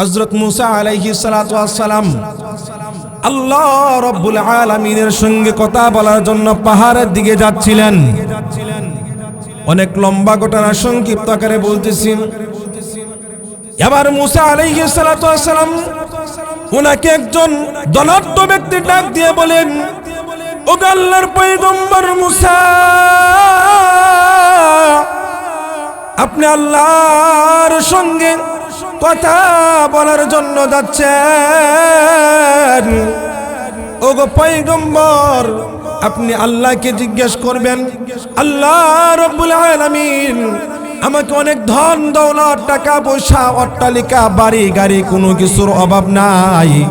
হজরত মুসা আলাইহি সালাম আল্লাহ রব্বুল আলমিনের সঙ্গে কথা বলার জন্য পাহাড়ের দিকে যাচ্ছিলেন। অনেক লম্বা ঘটনা সংক্ষিপ্ত আকারে বলতেছি। এবার মুসা আলাইহি সালাম ওনাকে একজন ধনাঢ্য ব্যক্তি ডাক দিয়ে বলেন, ও আল্লাহর পয়গম্বর মুসা, আপনি আল্লাহর সঙ্গে কথা বলার জন্য যাচ্ছেন। গো পয়গম্বর, আপনি আল্লাহকে জিজ্ঞেস করবেন, আল্লাহ রব্বুল আলামিন আমাকে অনেক ধন, দৌলত, টাকা পয়সা, অট্টালিকা, বাড়ি, গাড়ি, কোনো কিছুর অভাব নাই।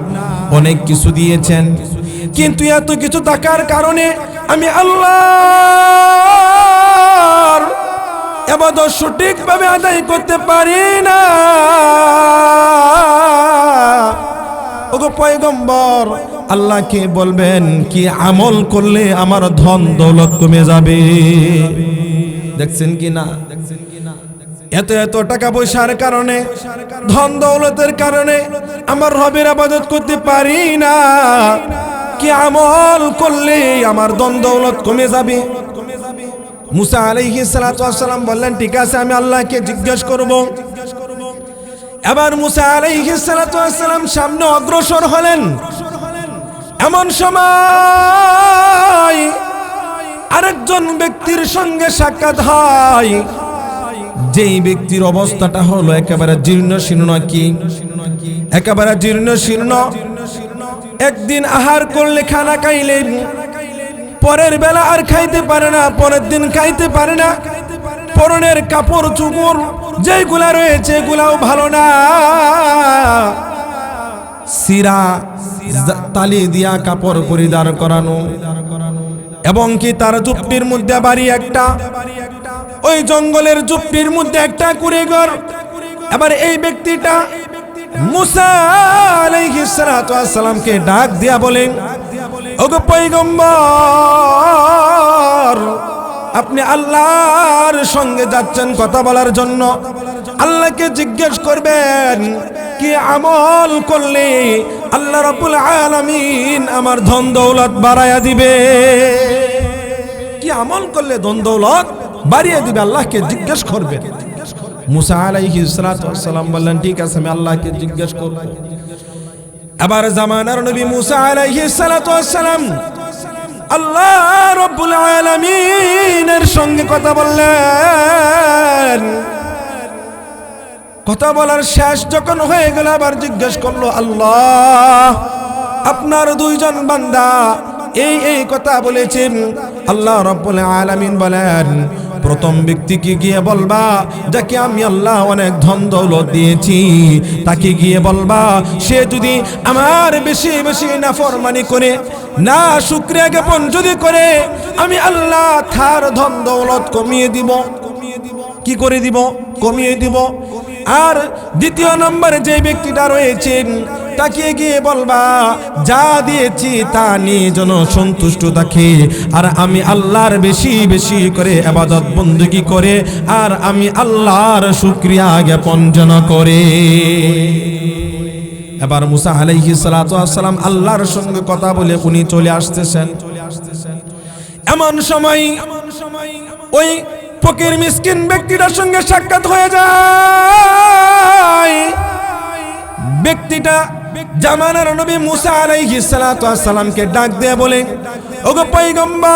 অনেক কিছু দিয়েছেন। কিন্তু এত কিছু থাকার কারণে আমি আল্লাহ এবাদত সঠিকভাবে আদায় করতে পারি না। ওগো পয়গম্বর, আল্লাহকে বলবেন, কি আমল করলে আমার ধন দৌলত কমে যাবে? দেখছেন কি না? এত এত টাকা পয়সার কারণে, ধন দৌলতের কারণে আমার রবের আবাদত করতে পারি না। কি আমল করলে আমার ধন দৌলত কমে যাবে? মুসা আলাইহি সালাম বললেন, ঠিক আছে, আমি আল্লাহকে জিজ্ঞেস করব। এবার মুসা আলাইহি সালাম সামনে অগ্রসর হলেন। এমন সময় আরেকজন ব্যক্তির সঙ্গে সাক্ষাৎ হয়। যেই ব্যক্তির অবস্থাটা হলো একেবারে জীর্ণ শীর্ণ কি একেবারে জীর্ণ শীর্ণ। একদিন আহার করলে খানা খাইলেন। পরের বেলা আর খাইতে পারে না, পরের দিন খাইতে পারে না। পরনের কাপড় চুপড় যেগুলা রয়েছে, এগুলাও ভালো না। সিরা তালি দিয়া কাপড় পরিধান করানো। এবং কি তার চুপটির মধ্যে বাড়ি একটা? ওই জঙ্গলের চুপটির মধ্যে একটা কুড়ে ঘর এবার এই ব্যক্তিটা মুসা আলাইহিস সালামকে ডাক দিয়া বলেন ওগো পৈগম্বর আপনি আল্লাহর সঙ্গে যাচ্ছেন কথা বলার জন্য। আল্লাহকে জিজ্ঞেস করবেন, কি আমল করলে আল্লাহ রাব্বুল আলামিন আমার ধন দৌলত বাড়ায়া দিবে? কি আমল করলে ধন দৌলত বাড়িয়ে দিবে? আল্লাহকে জিজ্ঞেস করবেন। মুসা আলাইহি সালাম বললেন, ঠিক আছে, আমি আল্লাহকে জিজ্ঞেস করব। এবার জামানার নবী মুসা আলাইহি সালাম আল্লাহ রব্বুল আলামিনের সঙ্গে কথা বললেন। কথা বলার শেষ যখন হয়ে গেল, আবার জিজ্ঞেস করল, আল্লাহ, আপনার দুইজন বান্দা এই এই কথা বলেছেন? আল্লাহ রব্বুল আলামিন বলেন প্রথম ব্যক্তিকে গিয়ে বলবা, যাকে আমি আল্লাহ অনেক ধন দৌলত দিয়েছি, তাকে গিয়ে বলবা, সে যদি আমার বেশি বেশি নাফরমানি করে, না শুক্রিয়া জ্ঞাপন যদি করে, আমি আল্লাহ তার ধন দৌলত কমিয়ে দিব। কি করে দিব? কমিয়ে দিব? আর দ্বিতীয় নম্বরে যে ব্যক্তিটা রয়েছেন, তাকে গিয়ে বলবা, যা দিয়েছি তা নিয়ে যেন সন্তুষ্ট থাকে। আর আমি আল্লাহর বেশি বেশি করে আবাদত বন্দুকি করে, আর আমি আল্লাহর শুক্রিয়া জ্ঞাপন যেন করে। এবার মুসা আলাইহি সালাম আল্লাহর সঙ্গে কথা বলে উনি চলে আসতেছেন। এমন সময় ওই ফকির মিসকিন ব্যক্তিটার সঙ্গে সাক্ষাৎ হয়ে যায়। ব্যক্তিটা জামানার নবী মুসা আলাইহি সালামকে ডাক দিয়ে বলে, ওগো পয়গম্বর,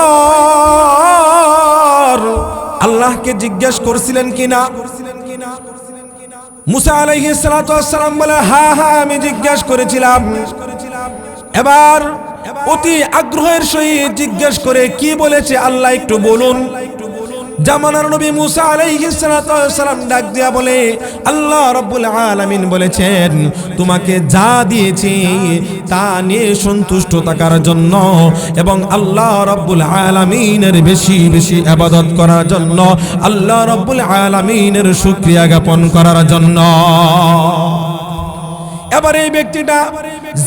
আল্লাহকে জিজ্ঞেস করছিলেন কিনা? মুসা আলাইহি সালাম বলে হ্যাঁ হ্যাঁ আমি জিজ্ঞেস করেছিলাম। এবার অতি আগ্রহের সহিত জিজ্ঞেস করে, কি বলেছে? আল্লাহ একটু বলুন। জামানার নবী মুসা আলাইহিস সালাম ডাক দিয়া বলে, আল্লাহ রাব্বুল আলামিন বলেছেন, তোমাকে যা দিয়েছি তা নিয়ে সন্তুষ্ট থাকার জন্য এবং আল্লাহ রাব্বুল আলামিনের বেশি বেশি ইবাদত করার জন্য, আল্লাহ রাব্বুল আলামিনের শুকরিয়া জ্ঞাপন করার জন্য। এবার এই ব্যক্তিটা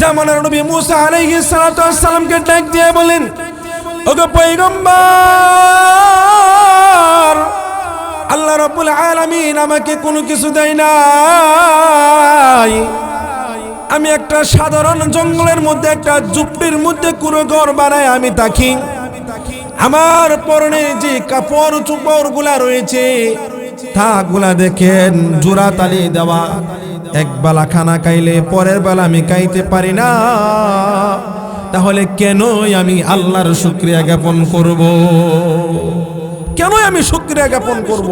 জামানার নবী মুসা আলাইহিস সালামকে ডাক দিয়ে বলেন ওগো আল্লাহ রাব্বুল আলামিন আমাকে কোনো কিছু দেয় নাই। আমি একটা সাধারণ জঙ্গলের মধ্যে, একটা জুপড়ির মধ্যে কুড়ো ঘর বানায় আমি থাকি। আমার পরনে যে কাপড় চুপড়গুলা রয়েছে তা গুলা দেখেন জোড়া তালি দেওয়া। এক বেলা খানা খাইলে পরের বেলা আমি খাইতে পারি না। তাহলে কেনই আমি আল্লাহর শুক্রিয়া জ্ঞাপন করব? কেন আমি শুক্রিয়া জ্ঞাপন করব?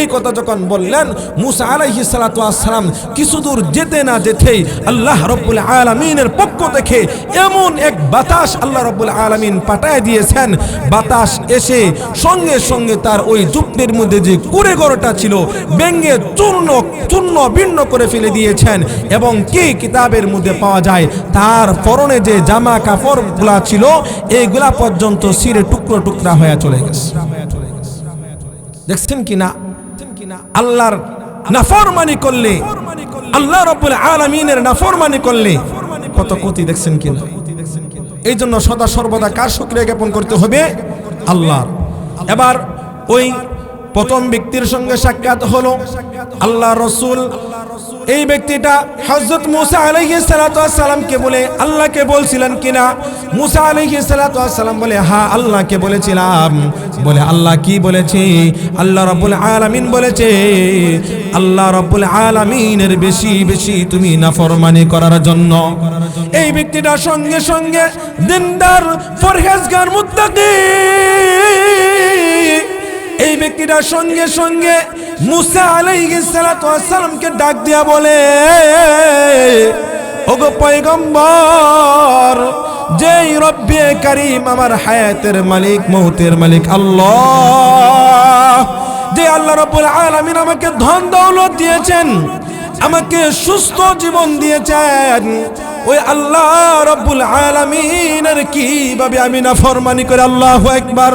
এই কথা যখন বললেন, মুসা আলাইহি আসসালাম কিছু দূর যেতে না যেতেই আল্লাহ রব্বুল আলামিনের পক্ষ থেকে এমন এক বাতাস আল্লাহ রব্বুল আলামিন পাঠায় দিয়েছেন। বাতাস এসে সঙ্গে সঙ্গে তার ওই জুপটির মধ্যে যে কুড়ে গড়টা ছিল ব্যঙ্গে চূর্ণ চূর্ণ ভিন্ন করে ফেলে দিয়েছেন এবং কি কিতাবের মধ্যে পাওয়া যায়? তার পরনে যে জামা কাপড়গুলা ছিল এইগুলা পর্যন্ত সিরে টুকরো টুকরা হয়ে চলে গেছে। দেখছেন কি না আল্লাহর নাফরমানি করলে, আল্লাহ রব্বুল আলামিনের নাফরমানি করলে কত ক্ষতি দেখছেন কি না এই জন্য সদা সর্বদা কার শুক্রিয়া জ্ঞাপন করতে হবে? আল্লাহর। এবার ওই প্রথম ব্যক্তির সঙ্গে সাক্ষাৎ হলো আল্লাহ রসুল এই ব্যক্তিটা হজরত মুসা আলহি সালাতামকে বলে আল্লাহকে বলছিলেন কিনা? মুসা আলহি সালাতাম বলে, হা, আল্লাহকে বলেছিলাম। বলে, আল্লাহ কি বলেছে? আল্লাহ রব্বুল আলামিন বলেছে, আল্লাহ রব্বুল আলামিনের বেশি বেশি তুমি নাফরমানি করার জন্য। এই ব্যক্তিটা সঙ্গে সঙ্গে দিনদার ফরহেজগার মুত্তাকি। এই ব্যক্তিটা সঙ্গে সঙ্গে মুসা আলাইহিস সালাতু সালামকে ডাক দিয়া বলে, ওগো পয়গম্বর, যেই রব্বে করিম আমার হায়াতের মালিক, মৌতের মালিক আল্লাহ, যে আল্লাহ রাব্বুল আলামিন আমাকে ধন দৌলত দিয়েছেন, আমাকে সুস্থ জীবন দিয়েছেন, ওই আল্লাহ রব্বুল আলামিনের কীভাবে আমি না ফরমানি করে আল্লাহু আকবার,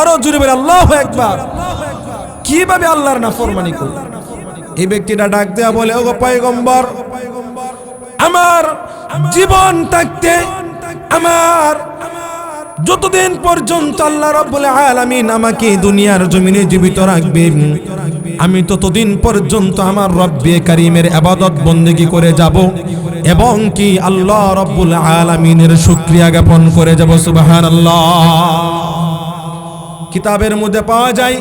আরও জুড়ে আল্লাহ একবার কীভাবে আল্লাহর নাফরমানি করল এই ব্যক্তিটা ডাক দেয়া বলে, ওগো পয়গম্বর, আমার জীবন থাকতে আমার যতদিন পর্যন্ত আল্লাহ রব্বুল আলামিন আমাকে দুনিয়ার জমিনে জীবিত রাখবেন, আমি ততদিন পর্যন্ত আমার রব্বে কারিমের আবাদত বন্দেগী করে যাব এবং কি আল্লাহ রব্বুল আলামিনের শুক্রিয়া জ্ঞাপন করে যাব, সুবহানাল্লাহ। কিতাবের মধ্যে পাওয়া যায়,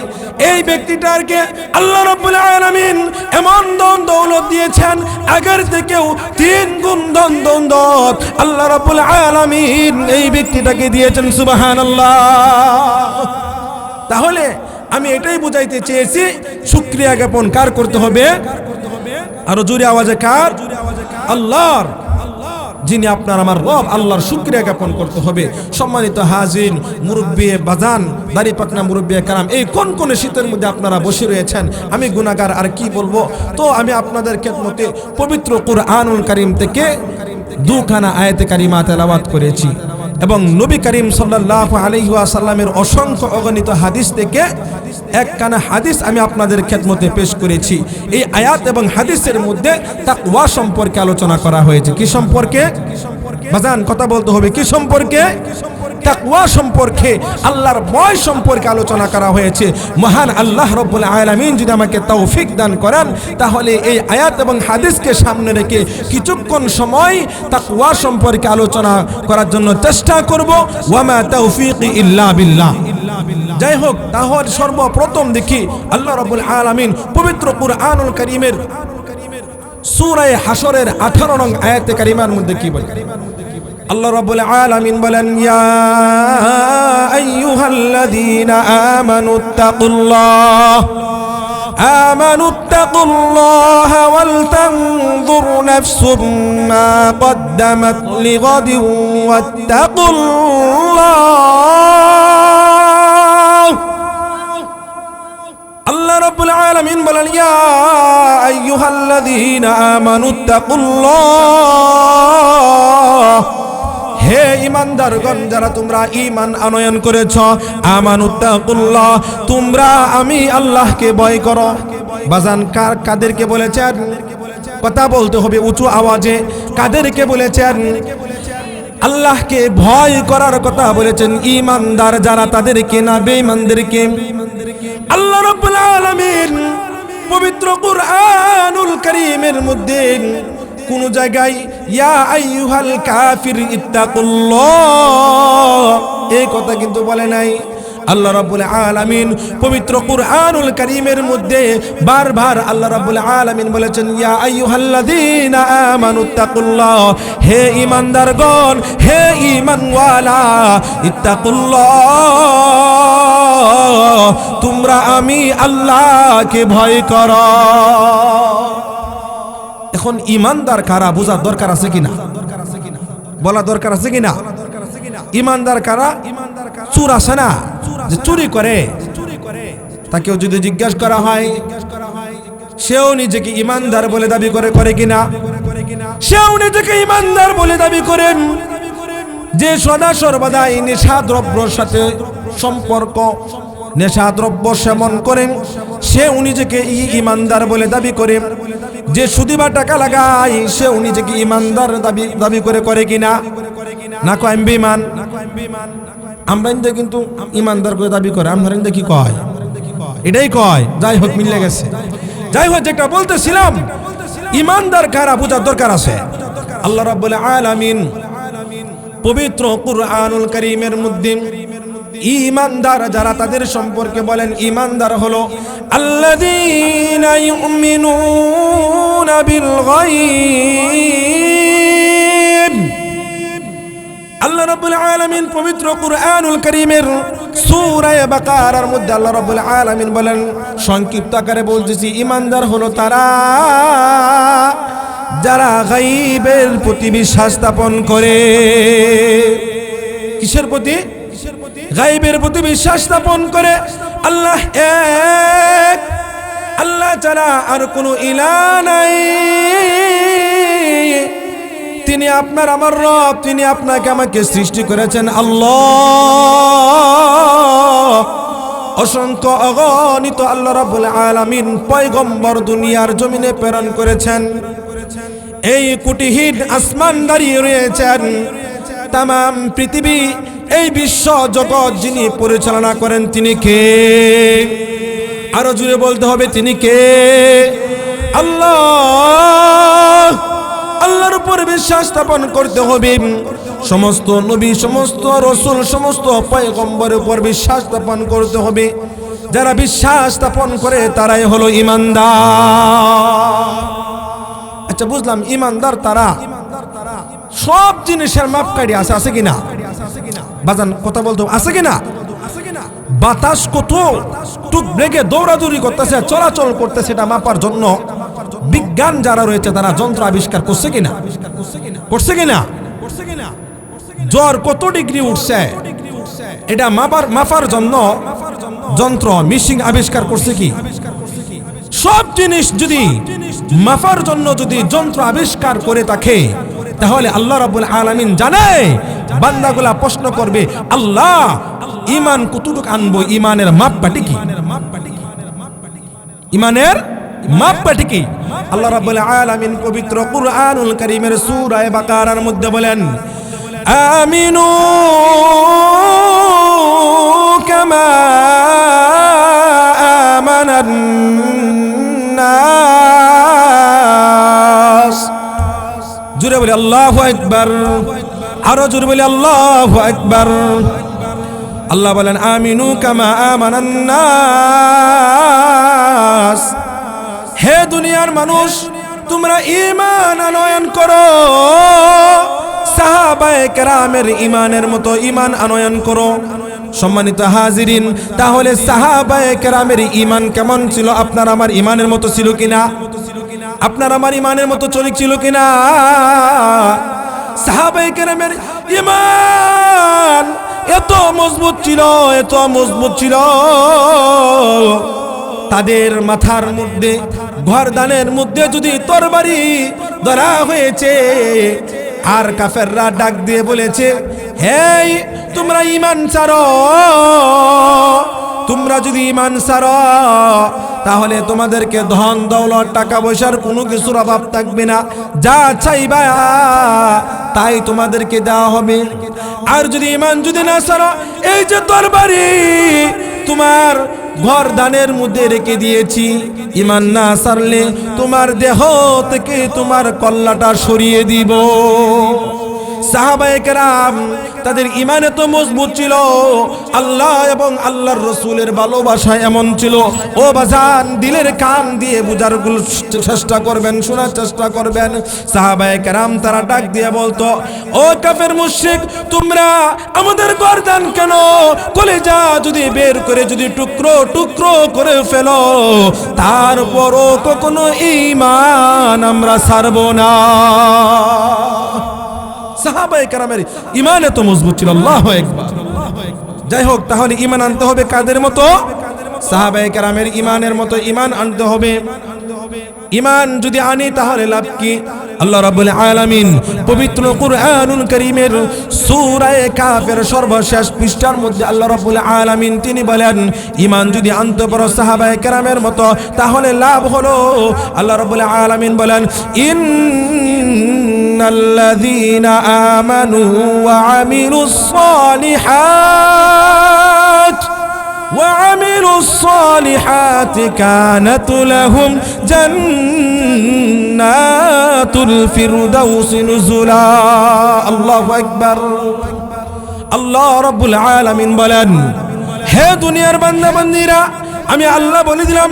এই ব্যক্তিটাকে আল্লাহ রাব্বুল আলামিন এমন দন দৌলত দিয়েছেন, আগের থেকেও তিন গুণ দন দৌলত আল্লাহ রাব্বুল আলামিন এই ব্যক্তিটাকে দিয়েছেন, সুবহানাল্লাহ। তাহলে আমি এটাই বুঝাইতে চেয়েছি, শুক্রিয়া জ্ঞাপন কার করতে হবে? আরও জোরে আওয়াজে কার? আল্লাহর। যিনি আপনার আমার রব আল্লাহর শুক্রিয়া জ্ঞাপন করতে হবে। সম্মানিত হাজিন মুরব্বী বাজান, দাড়ি পাকনা মুরব্বী কারাম, এই কোন কোন শীতের মধ্যে আপনারা বসে রয়েছেন? আমি গুণাগার আর কি বলব? তো আমি আপনাদের খেদমতে পবিত্র কুরআনুল করিম থেকে দুখানা আয়তে কারিমা তেলাওয়াত করেছি। এবং নবী করিম সাল্লাহ আলহাসাল্লামের অসংখ্য অগণিত হাদিস থেকে এক একখানা হাদিস আমি আপনাদের খেদমতে পেশ করেছি। এই আয়াত এবং হাদিসের মধ্যে তা তাকওয়া সম্পর্কে আলোচনা করা হয়েছে। কি সম্পর্কে? কথা বলতে হবে। কি সম্পর্কে? তাকওয়া সম্পর্কে, আল্লাহর ভয় সম্পর্কে আলোচনা করা হয়েছে। মহান আল্লাহ রব্বুল আলামিন যদি আমাকে তৌফিক দান করেন, তাহলে এই আয়াত এবং হাদিসকে সামনে রেখে কিছুক্ষণ সময় তাকওয়া সম্পর্কে আলোচনা করার জন্য চেষ্টা করব। ওয়ামা তৌফিক ইল্লা বিল্লাহ। যাই হোক, তাহলে সর্বপ্রথম দেখি আল্লাহ রব্বুল আলামিন পবিত্র কুরআনুল কারীমের সূরায়ে হাসরের 18 নং আয়াতে কারিমার মধ্যে কি বলে? আল্লাহ রাব্বুল আলামিন বলেন ইয়া আইয়ুহাল্লাযীনা আমানু তাকুল্লাহ آمنوا اتقوا الله ولتنظر نفس ما قدمت لغد واتقوا الله আল্লাহ রাব্বুল আলামিন বলেন ইয়া আইয়ুহাল্লাযীনা আমানু তাকুল্লাহ হে ইমানদারগণ, যারা তোমরা ইমান আনয়ন করেছ, আমানুত্তাকুল্লাহ, তোমরা আমি আল্লাহকে ভয় করো। বাজান কার কাদেরকে বলেছেন? কথা বলতে হবে উঁচু আওয়াজে। কাদেরকে বলেছেন? আল্লাহকে ভয় করার কথা বলেছেন ইমানদার যারা তাদেরকে না, বেঈমানদেরকে। আল্লাহ রাব্বুল আলামিন পবিত্র কুরআনুল কারীমের মধ্যে কোন জায়গায়, ইয়া আইয়ুহাল কাফির, ইত্তাকুল্লাহ। এই কিন্তু বলে নাই। আল্লাহ রাব্বুল আলামিন পবিত্র কুরআনুল কারীমের মধ্যে বারবার আল্লাহ রাব্বুল আলামিন বলেছেন, ইয়া আইয়ুহাল্লাযীনা আমানুত্তাকুল্লাহ হে ঈমানদারগণ, হে ঈমানওয়ালা, ইত্তাকুল্লাহ। তোমরা আমি আল্লাহকে ভয় করো। এখন ইমানদার কারা, বোঝার দরকার আছে কিনা? বলা দরকার আছে কিনা? ইমানদার কারা, চুর আছে না? যে চুরি করে, তাকেও যদি জিজ্ঞাসা করা হয়, সেও নিজেকে ইমানদার বলে দাবি করে করে কিনা? সেও নিজেকে ইমানদার বলে দাবি করেন যে সদা সর্বদা এই নেশা দ্রব্যর সাথে সম্পর্ক নেশা দ্রব্য সেবন করেন সে নিজেকে ইমানদার বলে দাবি করে। যে সুদিবা টাকা লাগায়, সে নিজেকে ইমানদার দাবি দাবি করে করে কিনা? না কয়, আমি বেঈমান। আমরা কিন্তু ইমানদার করে দাবি করে, আমরা কি কয়? এটাই কয়, যাই হোক, মিলে গেছে। যাই হোক, যেটা বলতেছিলাম, ইমানদার কারা বোঝার দরকার আছে। আল্লাহ রাব্বুল আলামিন পবিত্র কুরআনুল করিমের মধ্যে ইমানদার যারা তাদের সম্পর্কে বলেন ইমানদার হলো আল্লাযীনা ইউমিনুনা বিল গায়ব আল্লাহ রাব্বুল আলামিন পবিত্র কুরআনুল কারীমের সূরা বাকারার মধ্যে আল্লাহ রাব্বুল আলামিন বলেন, সংক্ষিপ্ত আকারে বলতেছি ইমানদার হলো তারা যারা গায়বের প্রতি বিশ্বাস স্থাপন করে। কিসের প্রতি? গায়বের প্রতি বিশ্বাস স্থাপন করে আল্লাহ এক। আল্লাহ ছাড়া আর কোনো ইলা নাই। তিনি আপনার আমার রব, তিনি আপনাকে আমাকে সৃষ্টি করেছেন আল্লাহ। অসংখ্য অগণিত আল্লাহ রাব্বুল আলামিন পয়গম্বর দুনিয়ার জমিনে প্রেরণ করেছেন। এই কুটিহীন আসমান দাঁড়িয়ে রয়েছেন। তাম পৃথিবী এই বিশ্ব জগৎ যিনি পরিচালনা করেন তিনি কে? আরও জুড়ে বলতে হবে, তিনি কে? আল্লাহ। আল্লাহর উপর বিশ্বাস স্থাপন করতে হবে। সমস্ত নবী, সমস্ত রসুল, সমস্ত পয়গম্বরের উপর বিশ্বাস স্থাপন করতে হবে। যারা বিশ্বাস স্থাপন করে, তারাই হলো ইমানদার। আচ্ছা বুঝলাম, ইমানদার তারা। সব জিনিসের মাপকাঠি আছে আছে কিনা? বাজান, কথা বলতে, আছে কিনা? বাতাস কত? টুক ব্রেকে দৌড়াদৌড়ি করতেছে, চলাচল করতেছে এটা মাপার জন্য। বিজ্ঞান যারা রয়েছে, তারা যন্ত্র আবিষ্কার করছে কিনা? করছে কিনা? জ্বর কত ডিগ্রি উঠছে? এটা মাপার মাপার জন্য যন্ত্র মিশিং আবিষ্কার করছে কি? সব জিনিস যদি মাপার জন্য যদি যন্ত্র আবিষ্কার করে থাকে, তাহলে আল্লাহ রাব্বুল আলামিন জানে বান্দাগুলা প্রশ্ন করবে, আল্লাহ ইমান কতটুকু আনব? ইমানের মাপকাঠি কি ইমানের মাপকাঠি কি আল্লাহ রাব্বুল আলামিন পবিত্র কুরআনুল কারীমের সূরা বাকারার মধ্যে বলেন, আমিনু কামা আমানান নাস। জুড়ে বলি, আল্লাহু আকবার। আরও জোর বলি, আল্লাহ একবার আল্লাহ বলেন, আমিনু কামা আমানান নাস। হে দুনিয়ার মানুষ, তোমরা ইমান আনয়ন করো। সাহাবায়ে কেরামের ইমানের মতো ইমান আনয়ন করো। সম্মানিত হাজিরিন, তাহলে সাহাবায়ে কেরামের ইমান কেমন ছিল? আপনার আমার ইমানের মতো ছিল কিনা? আপনার আমার ইমানের মতো চলিক ছিল কিনা? সাহাবায়ে কেরামের ইমান এত মজবুত ছিল, এত মজবুত ছিল। তাদের মাথার মধ্যে, ঘরদানের মধ্যে যদি তরবারি ধরা হয়েছে, আর কাফেররা ডাক দিয়ে বলেছে, হেই, তোমরা ইমান ছাড়ো। তোমরা যদি ইমান ছাড়ো, তাহলে তোমাদেরকে ধন, দৌলত, টাকা পয়সার কোনো কিছুর অভাব থাকবে না। যা চাইবা, তাই তোমাদেরকে দেওয়া হবে। আর যদি ইমান যদি না ছাড়ো, এই যে তোর বাড়ি তোমার ঘর দানের মধ্যে রেখে দিয়েছি। ইমান না সারলে তোমার দেহ থেকে তোমার কল্লাটা সরিয়ে দিব। সাহাবায়ে কেরাম, তাদের ইমানে তো মজবুত ছিল। আল্লাহ এবং আল্লাহর রসুলের ভালোবাসা এমন ছিল। ও বাজান, দিলের কান দিয়ে বুঝার চেষ্টা করবেন, শোনার চেষ্টা করবেন। সাহাবায়ে কেরাম তারা ডাক দিয়ে বলতো, ও কাফের মুশরিক, তোমরা আমাদের গর্দান কেন? কলেজা যদি বের করে, যদি টুকরো টুকরো করে ফেলো, তারপরও কখনো ইমান আমরা ছাড়বো না। সাহাবায়ে কেরামের ইমান এত মজবুত ছিল, আল্লাহ একবার যাই হোক, তাহলে ইমান আনতে হবে কাদের মতো? সাহাবায়ে কেরামের ইমানের মতো ইমান আনতে হবে। ইমান যদি আনি, তাহলে লাভ কি? আল্লাহ রাব্বুল আলামিন পবিত্র কুরআনুল কারীমের সূরা কাফের সর্বশেষ পৃষ্ঠার মধ্যে আল্লাহ রাব্বুল আলামিন তিনি বলেন ইমান যদি আনতে পারো সাহাবায়ে কেরামের মতো, তাহলে লাভ হলো। আল্লাহ রাব্বুল আলামিন বলেন ইন্নাল্লাযীনা আমানু ওয়া আমিলুস সালিহাত وعملوا الصالحات كانت لهم جنات الفردوس نزلا الله أكبر আল্লাহ রব্বুল আলামিন বলেন হে দুনিয়ার বান্দা বান্দিরা আমি আল্লাহ বলে দিলাম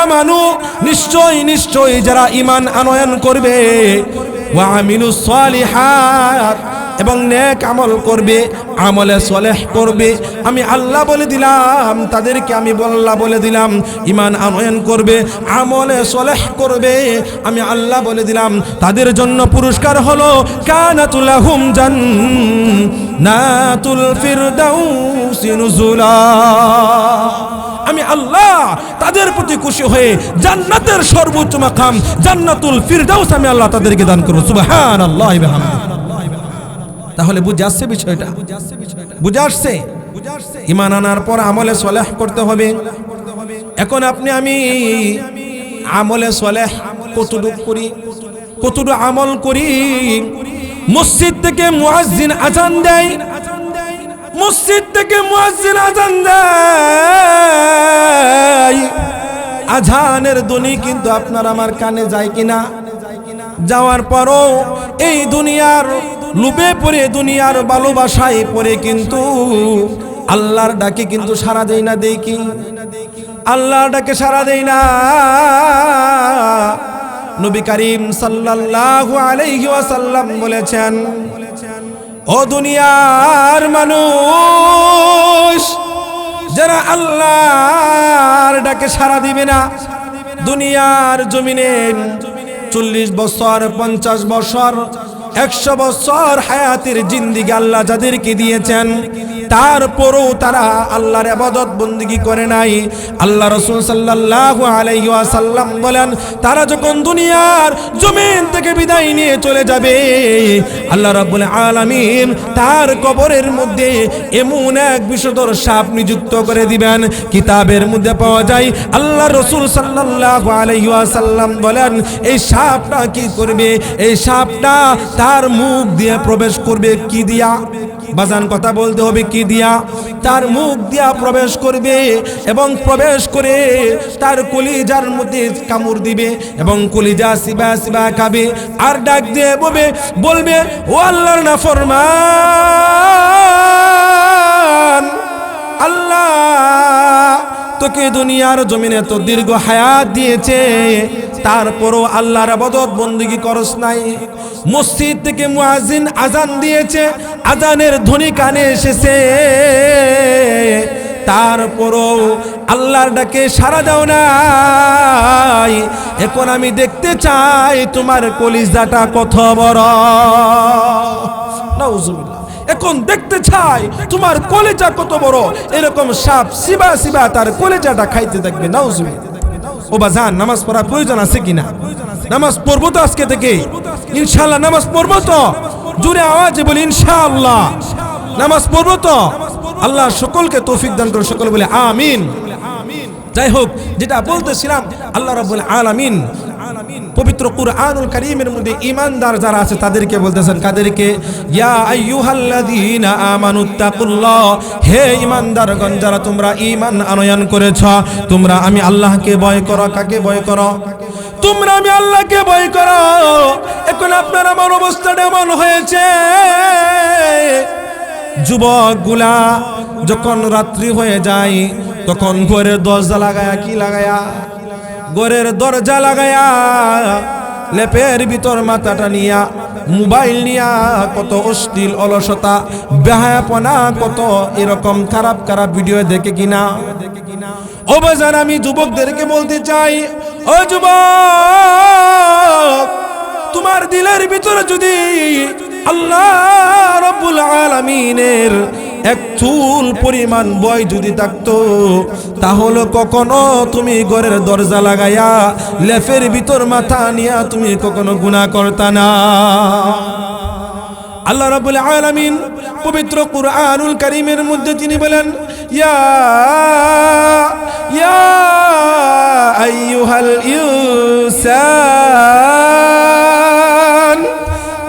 আমানু নিশ্চয় নিশ্চয় যারা ইমান আনয়ন করবে। ওয়া আমিলুস সালিহাত। এবং নেক আমল করবে, আমলে সলেহ করবে। আমি আল্লাহ বলে দিলাম, তাদেরকে আমি বল্লা বলে দিলাম ইমান আনয়ন করবে, আমলে সলেহ করবে। আমি আল্লাহ বলে দিলাম, তাদের জন্য পুরস্কার হলো কানাতুলাহুম জান্নাতুল ফিরদাউসি নুজুলা। আমি আল্লাহ তাদের প্রতি খুশি হয়ে জান্নাতের সর্বোচ্চ মাকাম, জান্নাতুল ফিরদাউস আমি আল্লাহ তাদেরকে দান করব। সুবহানাল্লাহি ওয়া বিহামদিহি। তাহলে বুঝে আসছে বিষয়টা। বুঝে আসছে? ইমান আনার পর আমলে সলেহ করতে হবে। এখন আপনি আমি আমলে সলেহ কতটুক করি? কতটুকু আমল করি? মসজিদ থেকে মুয়াজ্জিন আজান দেয়। মসজিদ থেকে মুয়াজ্জিন আজান দেয়। আজানের ধ্বনি কিন্তু আপনার আমার কানে যায় কিনা? যাওয়ার পরও এই দুনিয়ার লুপে পড়ে দুনিয়ার ভালোবাসায় পড়ে কিন্তু আল্লাহর ডাকে কিন্তু সারা দেই না কি আল্লাহর ডাকে সারা দেই না। নবী করিম সাল্লাল্লাহু আলাইহি ওয়াসাল্লাম বলেছেন, ও দুনিয়ার মানুষ, যারা আল্লাহর ডাকে সারা দিবে না, দুনিয়ার জমিনে চল্লিশ বছর, পঞ্চাশ বছর একশো বছর হায়াতের জিন্দিগি আল্লাহ যাদেরকে দিয়েছেন, তারপরও তারা আল্লাহর আবাদত বন্দিগি করে নাই। আল্লাহ রসুল সাল্লাহ আলাইসাল্লাম বলেন, তারা যখন দুনিয়ার জমিন থেকে বিদায় নিয়ে চলে যাবে, আল্লাহ রাব্বুল আলামিন তার কবরের মধ্যে এমন এক বিষধর সাপ নিযুক্ত করে দিবেন। কিতাবের মধ্যে পাওয়া যায়, আল্লাহ রসুল সাল্লাহ আলাইসাল্লাম বলেন, এই সাপটা কি করবে? এই সাপটা তার মুখ দিয়ে প্রবেশ করবে কি দিয়া? বাজান কথা বলতে হবে কি দিয়া? তার মুখ দিয়া প্রবেশ করবে এবং প্রবেশ করে তার কলিজার মধ্যে কামড় দিবে এবং কলিজা সিবা সিবা খাবে আর ডাক দিয়ে বলবে বলবে, ও আল্লাহর না ফরমান আল্লাহ, তোকে দুনিয়ার জমিনে তো দীর্ঘ হায়াত দিয়েছে তারপরও আল্লাহর আবাদত বন্দিগি করস নাই। মসজিদ থেকে মুয়াজিন আজান দিয়েছে আজানের ধ্বনি কানে এসেছে। তারপরও আল্লাহর ডাকে সারা দাও নাই। এখন আমি দেখতে চাই তোমার কলিজাটা কত বড়। এখন দেখতে চাই তোমার কলেজা কত বড়। এরকম সাপ সিবা সিবা তার কলেজাটা খাইতে থাকবে নাউজুবিল্লাহ। ও বা যান নামাজ পড়ার প্রয়োজন আছে কিনা? নামাজ পড়ব তো আজকে থেকে। ইনশাল্লাহ নামাজ পড়ব তো। জুড়ে আওয়াজে বলি, ইনশাআল্লাহ। নামাজ পড়ব তো। আল্লাহ সকলকে তৌফিক দান করে সকল বলে আমিন। যাই হোক, যেটা বলতেছিলাম, আল্লাহ রাব্বুল আলামিন পবিত্র কুরআনুল কারীমের মধ্যে ঈমানদার যারা আছে, তাদেরকে বলতেছেন, কাদেরকে, ইয়া আইয়ুহাল্লাযীনা আমানুত্তাকুল্লাহ, হে ঈমানদারগণ, যারা তোমরা ঈমান আনয়ন করেছ, তোমরা আমি আল্লাহকে ভয় করো, কাকে ভয় করো? তোমরা আমি আল্লাহকে ভয় করো। এখন আপনার আমার অবস্থাটা এমন হয়েছে। যুবকগুলা যখন রাত্রি হয়ে যায়, তখন ঘরের দরজা লাগায়া কি লাগায়া? ঘরের দরজা লাগায়া, লেপের ভিতর মাথাটা নিয়া, মোবাইল নিয়া, কত অশ্লীল অলসতা, বেহায়াপনা, কত এরকম খারাপ খারাপ ভিডিও দেখে কিনা। অবজান আমি যুবকদেরকে বলতে চাই, ও যুবক, তোমার দিলের ভিতরে যদি আল্লাহ রব্বুল আলামিনের এক চুল পরিমাণ বয় যদি থাকতো, তাহলে কখনো তুমি ঘরের দরজা লাগাইয়া, লেফের ভিতর মাথা নিয়া তুমি কখনো গুনাহ করতা না। আল্লাহ রাব্বুল আলামিন পবিত্র কুরআনুল কারীমের মধ্যে তিনি বলেন, ইয়া ইয়া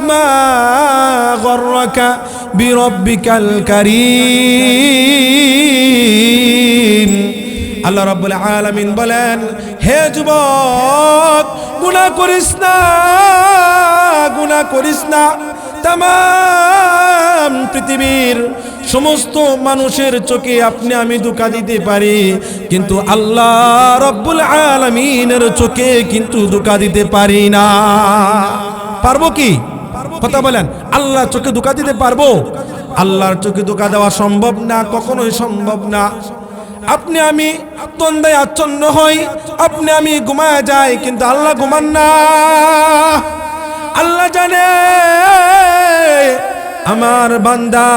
মা গররাকা বিরব্বিকাল কারীম। আল্লাহ রাব্বুল আলামিন বলেন, হে যুবক, গুনাহ করিস না, গুনাহ করিস না। তাম পৃথিবীর সমস্ত মানুষের চোখে আপনি আমি ধোকা দিতে পারি, কিন্তু আল্লাহ রব্বুল আলামিনের চোখে কিন্তু ধোকা দিতে পারি না। পারব কি? কথা বলেন আল্লাহ চোখে ধোকা দিতে পারব? আল্লাহর চোখে ধোকা দেওয়া সম্ভব না, কখনোই সম্ভব না। আপনি আমি তন্দায় আচ্ছন্ন হই, আপনি আমি ঘুমায় যাই, কিন্তু আল্লাহ ঘুমান না। আল্লাহ জানে, আমার বান্দা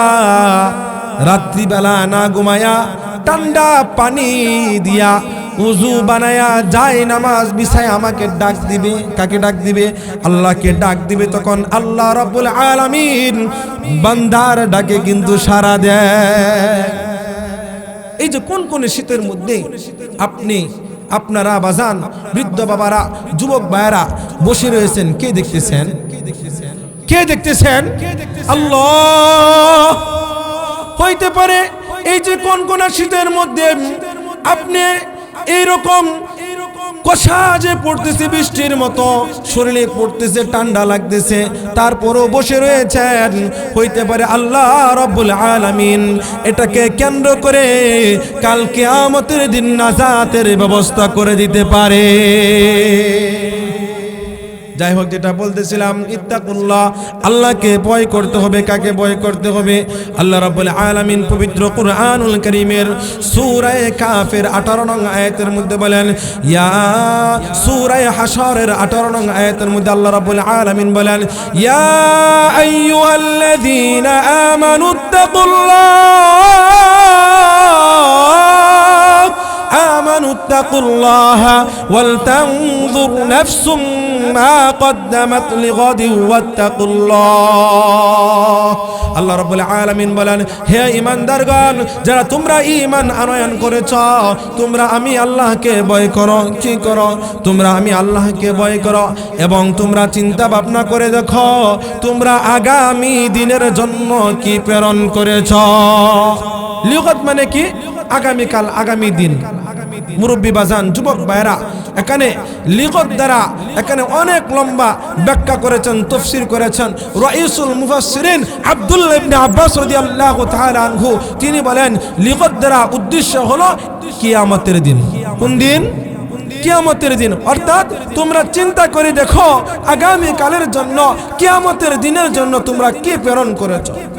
রাত্রিবেলা না ঘুমায়া ঠান্ডা পানি দিয়া উজু বানায়া যায় নামাজ বিছায় আমাকে ডাক দিবে। কাকে ডাক দিবে? আল্লাহকে ডাক দিবে তখন আল্লাহ রাব্বুল আলামিন বান্দার ডাকে কিন্তু সারা দেয়। এই যে কোন কোন শীতের মধ্যে আপনি, আপনারা বাজান বৃদ্ধ বাবারা, যুবক ভাইয়েরা বসে রয়েছেন, কে দেখতেছেন? কে দেখতেছেন? আল্লাহ! হইতে পারে এই যে কোন কোন শীতের মধ্যে আপনি এইরকম কষা যে পড়তেছে বৃষ্টির মতো, শরীরে পড়তেছে, ঠান্ডা লাগতেছে, তারপরও বসে রয়েছেন, হইতে পারে আল্লাহ রব্বুল আলামিন। এটাকে কেন্দ্র করে কালকে আমতের দিন নাজাতের ব্যবস্থা করে দিতে পারে। যাই হোক যেটা বলতেছিলাম ইত্তাকুল্লাহ আল্লাহকে ভয় করতে হবে কাকে ভয় করতে হবে আল্লাহ রাব্বুল আলামিন পবিত্র কুরআনুল কারীমের সূরা কাফের 18 নং আয়াতের মধ্যে বলেন ইয়া সূরা হাশরের 18 নং আয়াতের মধ্যে আল্লাহ রাব্বুল আলামিন বলেন ইয়া আইয়ুহাল্লাযীনা আমানুত্তাকুল্লাহ آمنوا اتقوا الله ولتنظر نفس ما قدمت لغد واتقوا الله আল্লাহ রাব্বুল আলামিন বলেন হে ঈমানদারগণ যারা তোমরা ঈমান আনয়ন করেছ তোমরা আমি আল্লাহকে ভয় করো কি করো তোমরা আমি আল্লাহকে ভয় করো এবং তোমরা চিন্তা ভাবনা করে দেখো তোমরা আগামী দিনের জন্য কি প্রেরণ করেছ লিগত মানে কি আগামীকাল আগামী দিন মুরব্বী বাজান যুবক ভাইরা এখানে লিগত দ্বারা এখানে অনেক লম্বা ব্যাখ্যা করেছেন, তফসির করেছেন। রাইসুল মুফাসসিরিন আব্দুল্লাহ ইবনে আব্বাস রাদিয়াল্লাহু তাআলা আনহু, তিনি বলেন, লিগত দ্বারা উদ্দেশ্য হলো কিয়ামতের দিন। কোন দিন? কিয়ামতের দিন। অর্থাৎ তোমরা চিন্তা করে দেখো আগামী কালের জন্য, কিয়ামতের দিনের জন্য তোমরা কি প্রেরণ করেছ?